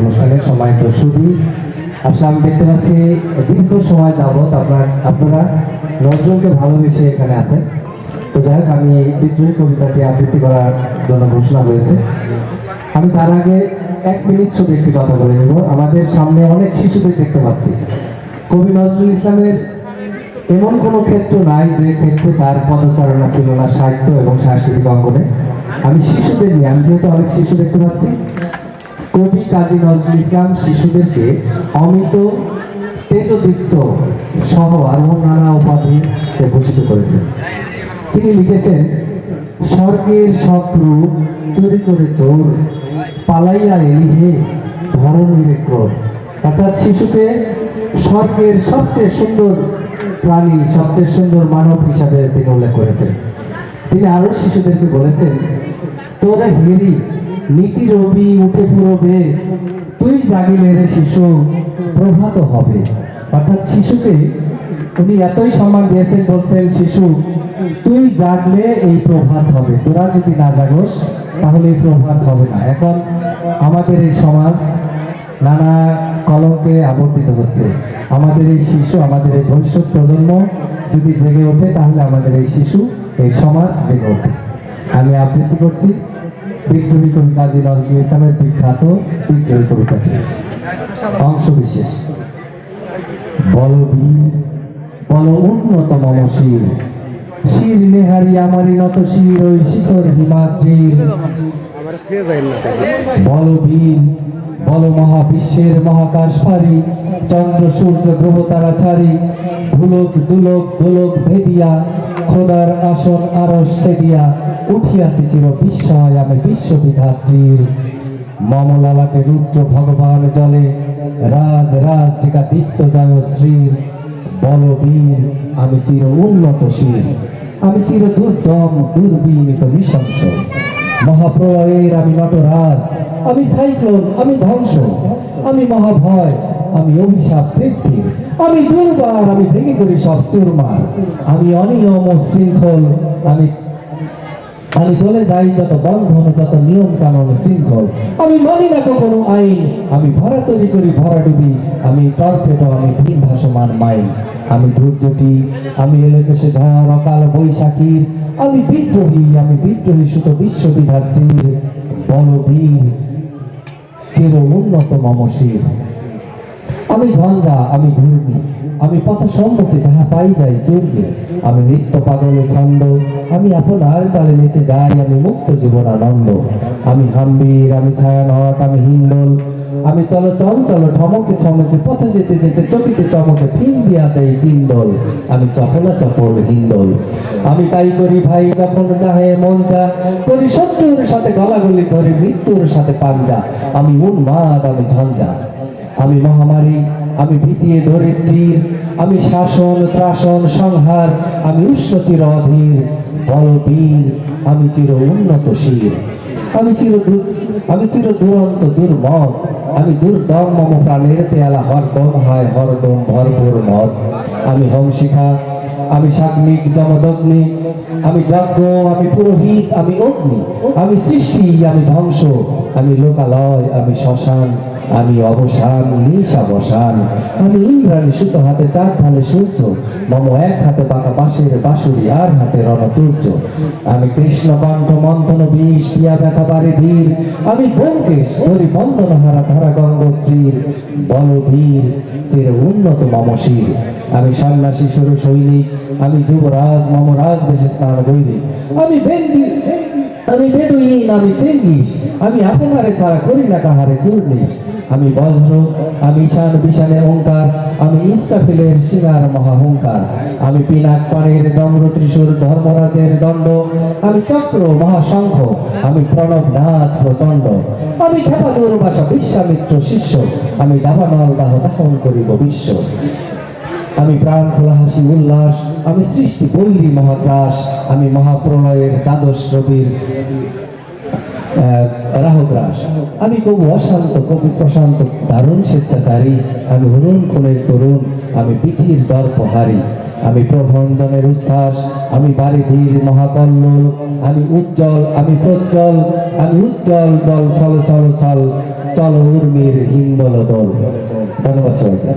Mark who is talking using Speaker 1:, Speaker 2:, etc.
Speaker 1: অনুষ্ঠানের সময় আসলে আমি দেখতে পাচ্ছি দীর্ঘ সময় যাবৎ আপনার আপনারা ভালোবেসে এখানে আছেন। তো যাই হোক, আমি বিদ্রোহী কবিতাটি আবৃত্তি করার জন্য ঘোষণা হয়েছে আমি তার আগে এক মিনিট শুধু একটি কথা বলে নেব। আমাদের সামনে অনেক শিশুদের দেখতে পাচ্ছি। কবি নজরুল ইসলামের এমন কোনো ক্ষেত্র নাই যে ক্ষেত্রে তার পদচারণা ছিল না, সাহিত্য এবং সাংস্কৃতিক অঙ্গনে। আমি শিশুদের নিয়ে, আমি যেহেতু অনেক শিশু দেখতে পাচ্ছি কবি কাজী নজরুল ইসলাম শিশুদেরকে অমিত তেজদীপ্ত সহ আরও নানা উপাধিতে ভূষিত করেছেন। তিনি লিখেছেন, স্বর্গের সব রূপ চুরি করে চোর, পালাইয়া এলি হে ধরণীর অর্থাৎ শিশুকে স্বর্গের সবচেয়ে সুন্দর প্রাণী, সবচেয়ে সুন্দর মানব হিসাবে তিনি উল্লেখ করেছেন। তিনি আরও শিশুদেরকে বলেছেন, তোরা হেরি নীতি রবি উঠে পুরবে তুই জাগিলে রে শিশু, প্রভাত হবে। অর্থাৎ শিশুকে উনি এতই সম্মান দিয়েছেন, বলছেন, শিশু, তুই জাগলে এই প্রভাত হবে। তোরা যদি না জাগোস, তাহলে এই প্রভাত হবে না। এখন আমাদের এই সমাজ নানা কলঙ্কে আবর্তিত হচ্ছে। আমাদের এই শিশু, আমাদের এই ভবিষ্যৎ প্রজন্ম যদি জেগে ওঠে, তাহলে আমাদের এই শিশু, এই সমাজ জেগে ওঠে। আমি আবৃত্তি করছি। বিদ্রোহী কবি কাজী নজরুল ইসলামের বিখ্যাত বিদ্রোহী কবিতাটি অংশ বিশেষ বলবীর, বল উন্নত শির নেহারি আমারি নত শির, ওই হিমাদ্রির। বল বীর বল মহাবিশ্বের মহাকাশ পারি চন্দ্র, সূর্য, গ্রহ, তারা ছাড়ি। ভুলক, দুলক, গোলক ভেদিয়া, খোদার আসন আরস সেদিয়া। উঠিয়াছি চির বিস্ময়, আমি বিশ্ববিধাত্রীর। মমলালাকে রুদ্র ভগবান জলে, রাজ রাজ টিকা দীপ্ত জয় শ্রীর বলবীর, আমি চির উন্নত শির, আমি চির দুর্দম দুর্বিনীত নৃশংস। মহাপ্রলয়ের, আমি নটরাজ, আমি সাইক্লোন, আমি ধ্বংস। আমি মহাভয়, আমি অভিশাপ বৃদ্ধির। আমি দুর্বার, আমি ভেঙে করি সব চুরমার। আমি অনিয়ম শৃঙ্খল, আমি আমি চলে যাই যত বন্ধন, যত নিয়ম কানুন, শৃঙ্খল। আমি মানি না কখনো আইন। আমি ভরা তৈরি করি, ভরা ডুবি। আমি টর্পেটো আমি ভিন ভাসমান মাইন আমি ধৈর্যটি আমি এলাকেশে ঝড় অকাল বৈশাখীর। আমি বিদ্রোহী আমি বিদ্রোহী সুত বিশ্ববিধাত্রীর বলবীর চির উন্নত মমশীর। আমি ঝঞ্ঝা, আমি ঘূর্ণি। আমি পথ সম্মুখে যাহা পাই যাই চূর্ণি আমি নিত্য পাগলে ছন্দ, আমি আপনার তালে নেচে যাই, আমি মুক্ত জীবন আনন্দ। আমি হাম্বির, আমি ছায়ানট, আমি হিন্দল, আমি চলো চঞ্চল ঠমকে ছমকে, পথে যেতে যেতে চকিতে চমকে ফিন দিয়া দেই তিনদল আমি চপলা চপল হিন্দল। আমি তাই করি ভাই, যখন চাহে মন চা, করি শত্রুর সাথে গলাগলি ধরি মৃত্যুর সাথে পাঞ্জা। আমি উন্মাদ, আমি ঝঞ্ঝা। আমি মহামারী আমি ভিতিয়ে ধরিত্রীর আমি শাসন, ত্রাসন, সংহার, আমি উষ্ণচির অধীর বলবীর আমি চির উন্নত শির। আমি চির আমি চির দুরন্ত দুর্মত, আমি দুর্দম মম প্রাণের পেয়ালা হরদম, হায় হরদম ভরপুর মত আমি হংসিখা আমি সাগ্নিক জমদগ্নি, আমি যজ্ঞ, আমি পুরোহিত, আমি অগ্নি, আমি সৃষ্টি, আমি ধ্বংস, আমি লোকালয়, আমি শ্মশান, আমি অবসান নিশাবসান আমি ইন্দ্রাণী সুত হাতে, চার ঢালে সূর্য, মম এক হাতে বাঁকা বাঁশের বাঁশুরি, আর হাতে রণতুর্য। আমি কৃষ্ণ কণ্ঠ, মন্থন, বিষ পিয়া ব্যথা বাড়ি ধীর আমি ব্যোমকেশ ধরি বন্ধন হারা ধারা গঙ্গোত্রীর বলবীর চির উন্নত মম শির। আমি সন্ন্যাসী, সুর সৈনিক, আমি যুবরাজ মমরাজ বেশে স্নান বৈরি আমি বেন্দি। আমি বেদুইন, আমি চেঙ্গিস, আমি আপনারে ছাড়া করি না কাহারে কুর্নিস আমি বজ্র, আমি ঈশান বিশানের ওঙ্কার আমি ইসরাফিলের সিঙ্গার মহাহংকার আমি পিনাক পাড়ের ডম্র ত্রিশুর ধর্মরাজের দণ্ড। আমি চক্র, মহাশঙ্খ, আমি প্রণব নাথ প্রচণ্ড। আমি খেপা দুর্বাসা বিশ্বামিত্র শিষ্য, আমি দাবানল দাহ দাহন করিব বিশ্ব। আমি প্রাণ খোলা হাসি উল্লাস আমি সৃষ্টি, বৈরী মহাকাশ, আমি মহাপ্রলয়ের দ্বাদশ রবির রাহুগ্রাস। আমি কবু অশান্ত, কবু প্রশান্ত, দারুণ স্বেচ্ছাচারী, আমি হরুণ খুনের তরুণ, আমি পৃথিবীর দর্পহারী। আমি প্রভঞ্জনের উচ্ছ্বাস, আমি বারিধির মহাকল্ল আমি উজ্জ্বল, আমি প্রজ্জ্বল, আমি উজ্জ্বল জল চল চল চল চল উর্মির হিন্দল দল। ধন্যবাদ সবাইকে।